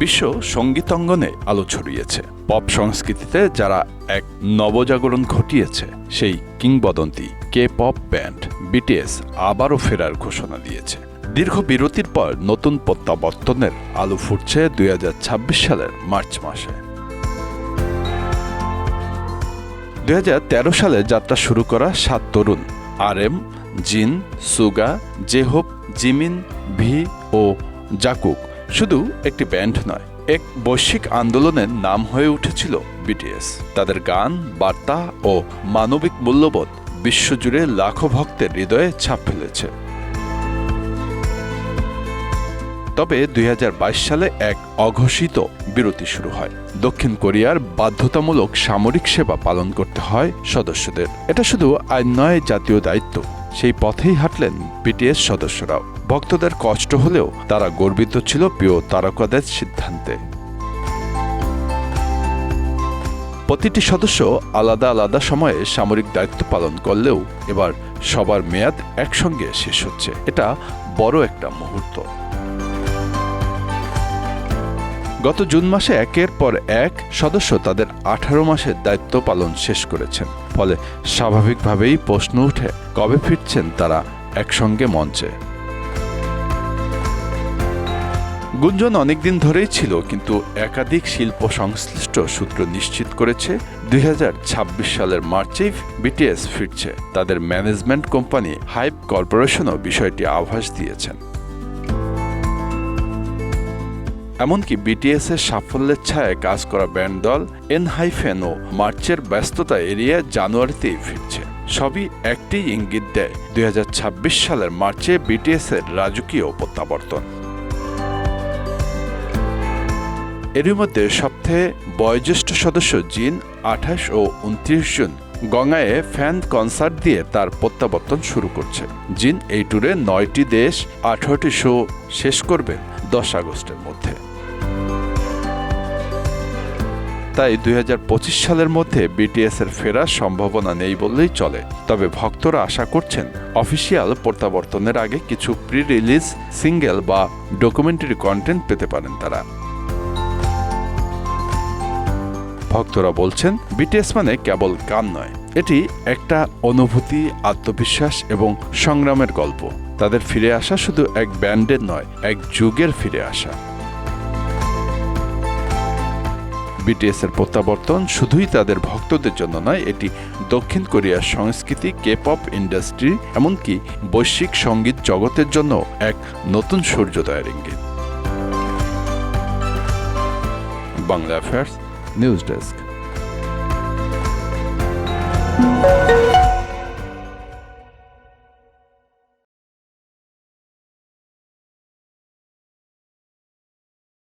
বিশ্ব সঙ্গীতাঙ্গনে আলো ছড়িয়েছে। পপ সংস্কৃতিতে যারা এক নবজাগরণ ঘটিয়েছে, সেই কিংবদন্তি কে পপ ব্যান্ড বিটিএস আবারও ফেরার ঘোষণা দিয়েছে। দীর্ঘ বিরতির পর নতুন প্রত্যাবর্তনের আলো ফুটছে দুই হাজার ছাব্বিশ সালের মার্চ মাসে। দুই হাজার তেরো সালে যাত্রা শুরু করা সাত তরুণ আর এম জিন, সুগা, জেহোপ, জিমিন, ভি ও জাকুক শুধু একটি ব্যান্ড নয়, এক বৈশ্বিক আন্দোলনের নাম হয়ে উঠেছিল বিটিএস তাদের গান, বার্তা ও মানবিক মূল্যবোধ বিশ্বজুড়ে লাখো ভক্তের হৃদয়ে ছাপ ফেলেছে। তবে দুই হাজার বাইশ সালে এক অঘোষিত বিরতি শুরু হয়। দক্ষিণ কোরিয়ার বাধ্যতামূলক সামরিক সেবা পালন করতে হয় সদস্যদের। এটা শুধু আইন নয়, জাতীয় দায়িত্ব। সেই পথেই হাঁটলেন বিটিএস সদস্যরাও। ভক্তদের কষ্ট হলেও তারা গর্বিত ছিল প্রিয় তারকাদের সিদ্ধান্তে। প্রতিটি সদস্য আলাদা আলাদা সময়ে সামরিক দায়িত্ব পালন করলেও এবার সবার মেয়াদ একসঙ্গে শেষ হচ্ছে। এটা বড় একটা মুহূর্ত। গত জুন মাসে একের পর এক সদস্য তাদের আঠারো মাসের দায়িত্ব পালন শেষ করেছেন। ফলে স্বাভাবিকভাবেই প্রশ্ন উঠে, কবে ফিরছেন তারা একসঙ্গে মঞ্চে? গুঞ্জন অনেকদিন ধরেই ছিল, কিন্তু একাধিক শিল্প সংশ্লিষ্ট সূত্র নিশ্চিত করেছে, দুই হাজার ছাব্বিশ সালের মার্চেই বিটিএস ফিরছে। তাদের ম্যানেজমেন্ট কোম্পানি হাইপ কর্পোরেশনও বিষয়টি আভাস দিয়েছেন। এমনকি বিটিএস এর সাফল্যের ছায়ায় কাজ করা ব্যান্ড দল এন হাইফেন ও মার্চের ব্যস্ততা এড়িয়ে জানুয়ারিতেই ফিরছে। সবই একটি ইঙ্গিত দেয়, দুই হাজার ছাব্বিশ সালের মার্চে বিটিএস এর রাজকীয় প্রত্যাবর্তন। এরই মধ্যে সপ্তাহে বয়োজ্যেষ্ঠ সদস্য জিন আঠাশ ও উনত্রিশ জুন গঙ্গায় ফ্যান কনসার্ট দিয়ে তার প্রত্যাবর্তন শুরু করছে। জিন এই ট্যুরে নয়টি দেশ, আঠারোটি শো শেষ করবে দশ আগস্টের মধ্যে। তাই দুই হাজার পঁচিশ সালের মধ্যে বিটিএস এর ফেরার সম্ভাবনা নেই বললেই চলে। তবে ভক্তরা আশা করছেন অফিসিয়াল প্রত্যাবর্তনের আগে কিছু প্রি রিলিজ সিঙ্গেল বা ডকুমেন্টারি কন্টেন্ট পেতে পারেন তারা। ভক্তরা বলছেন, বিটিএস মানে কেবল গান নয়। এটি একটা অনুভূতি, আত্মবিশ্বাস এবং সংগ্রামের গল্প। তাদের ফিরে আসা শুধু এক ব্যান্ডের নয়, এক যুগের ফিরে আসা। বিটিএস এর প্রত্যাবর্তন শুধুই তাদের ভক্তদের জন্য নয়, এটি দক্ষিণ কোরিয়ার সংস্কৃতি কে পপ ইন্ডাস্ট্রি এমনকি বৈশ্বিক সংগীত জগতের জন্য এক নতুন সূর্যোদয়ের ইঙ্গিত। Bangla affairs news desk